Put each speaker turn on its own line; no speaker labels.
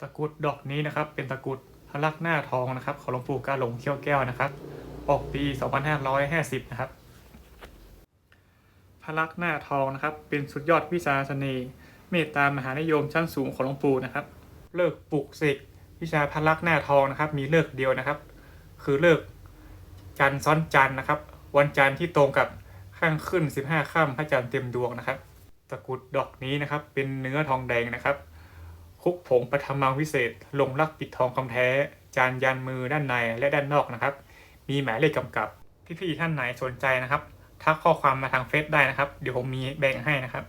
ตะกรุดดอกนี้นะครับ เป็นตะกรุดพระลักษณ์หน้าทองนะครับของหลวงปู่กาหลงเขี้ยวแก้วนะครับ ออกปี 2550 นะครับพระลักษณ์หน้าทองนะครับ เป็นสุดยอดวิชาเสน่ห์เมตตามหานิยมชั้นสูงของหลวงปู่นะครับ เลิกปลุกเสกวิชาพระลักษณ์หน้าทองนะครับ มีเลิกเดียวนะครับ คือเลิกจันทร์ซ้อนจันทร์นะครับ วันจันทร์ที่ตรงกับข้างขึ้น 15ค่ำพระจันทร์เต็มดวงนะครับ ตะกรุดดอกนี้นะครับ เป็นเนื้อทองแดงนะครับ คุกผงประธรรมังวิเศษ ลงลักปิดทองคำแท้ จานยันมือด้านในและด้านนอกนะครับ มีหมายเลขกำกับ พี่ๆท่านไหนสนใจนะครับ ทักข้อความมาทางเฟซได้นะครับ เดี๋ยวผมมีแบ่งให้นะครับ